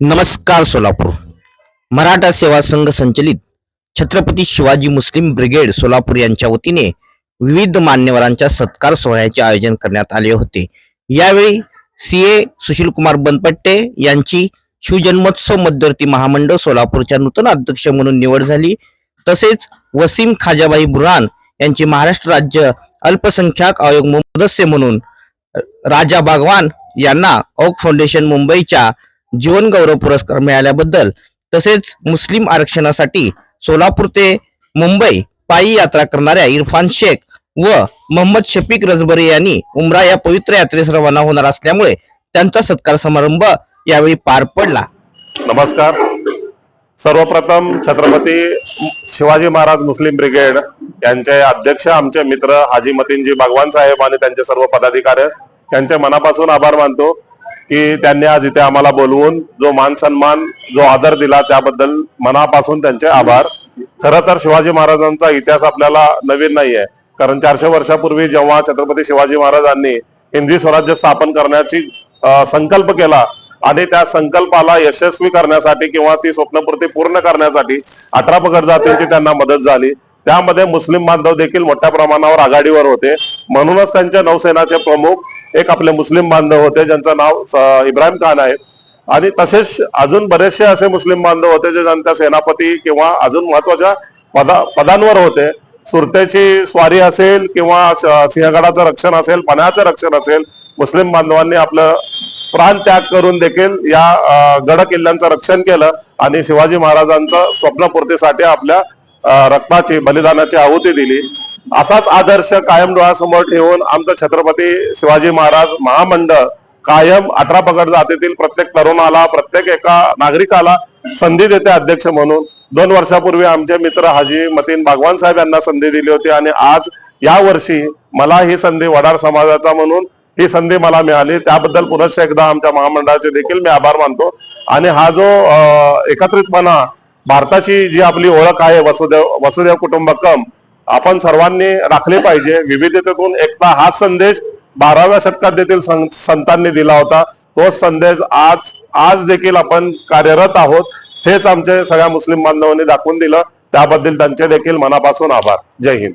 नमस्कार सोलापूर. मराठा सेवा संघ संचलित Chhatrapati Shivaji Muslim brigade Solapur यांच्या वतीने विविध मान्यवरांच्या सत्कार सोहळ्याचे आयोजन करण्यात आले होते. यावेळी सी ए सुशील कुमार बनपट्टे यांची शिवजन्मोत्सव मध्यवर्ती महामंडळ सोलापूरच्या नूतन अध्यक्ष म्हणून निवड झाली. तसेच वसीम खाजाबाई बुरान यांची महाराष्ट्र राज्य अल्पसंख्याक आयोग सदस्य म्हणून राजा बागवान यांना ओक फाउंडेशन मुंबईच्या जीवन गौरव पुरस्कार मिळाल्याबद्दल तसेच मुस्लिम आरक्षणासाठी सोलापूर ते मुंबई पायी यात्रा करणाऱ्या इरफान शेख व मोहम्मद शफीक रजबरे यांनी उमरा या पवित्र यात्रेस रवाना होणार असल्यामुळे त्यांचा सत्कार समारंभ यावेळी पार पडला. नमस्कार. सर्वप्रथम छत्रपती शिवाजी महाराज मुस्लिम ब्रिगेड यांचे अध्यक्ष आमचे मित्र हाजी मतीनजी भगवान साहेब आणि त्यांचे सर्व पदाधिकारी यांचे मनापासून आभार मानतो. की त्यांनी आज इथे आम्हाला बोलवून जो मान सन्मान जो आदर दिला त्याबद्दल मनापासून त्यांचे आभार. खर तर शिवाजी महाराजांचा इतिहास आपल्याला नवीन नाहीये. कारण चारशे वर्षापूर्वी जेव्हा छत्रपती शिवाजी महाराजांनी हिंदी स्वराज्य स्थापन करण्याची संकल्प केला आणि त्या संकल्पाला यशस्वी करण्यासाठी किंवा ती स्वप्नपूर्ती पूर्ण करण्यासाठी अठरा पगड जातींची त्यांना मदत झाली. त्यामध्ये मुस्लिम बांधव देखील मोठ्या प्रमाणावर आघाडीवर होते. म्हणूनच त्यांच्या नौसेनाचे प्रमुख एक आपले मुस्लिम बांधव होते ज्यांचं नाव इब्राहिम खान आहे आणि तसेच अजून बरेचसे असे मुस्लिम बांधव होते जे ज्यांच्या सेनापती किंवा अजून महत्त्वाच्या पदा पदांवर होते. सुरतेची स्वारी असेल किंवा सिंहगडाचं रक्षण असेल पण्याचं रक्षण असेल मुस्लिम बांधवांनी आपलं प्राण त्याग करून देखील या गड किल्ल्यांचं रक्षण केलं आणि शिवाजी महाराजांचं स्वप्नपूर्तीसाठी आपल्या रक्ताची बलिदानाची आहुती दिली. असाच आदर्श कायम डोळ्यासमोर ठेवून आमचं छत्रपती शिवाजी महाराज महामंडळ कायम अठरा पगड जातीतील प्रत्येक तरुणाला प्रत्येक एका नागरिकाला संधी देते अध्यक्ष म्हणून. दोन वर्षापूर्वी आमचे मित्र हाजी मतीन भागवान साहेब यांना संधी दिली होती आणि आज या वर्षी मला ही संधी वडार समाजाचा म्हणून ही संधी मला मिळाली. त्याबद्दल पुनश्च एकदा आमच्या महामंडळाचे देखील मी आभार मानतो. आणि हा जो एकत्रितपणा भारताची जी आपली ओळख आहे वसुदेव वसुदेव कुटुंबकम आपण सर्वांनी राखले पाहिजे. विविधतेतून एकता हा संदेश बाराव्या शतकात देखील संतांनी दिला होता. तोच संदेश आज आज देखील आपण कार्यरत आहोत. हेच आमचे सगळ्या मुस्लिम बांधवांनी दाखवून दिलं. त्याबद्दल त्यांचे देखील मनापासून आभार. जय हिंद.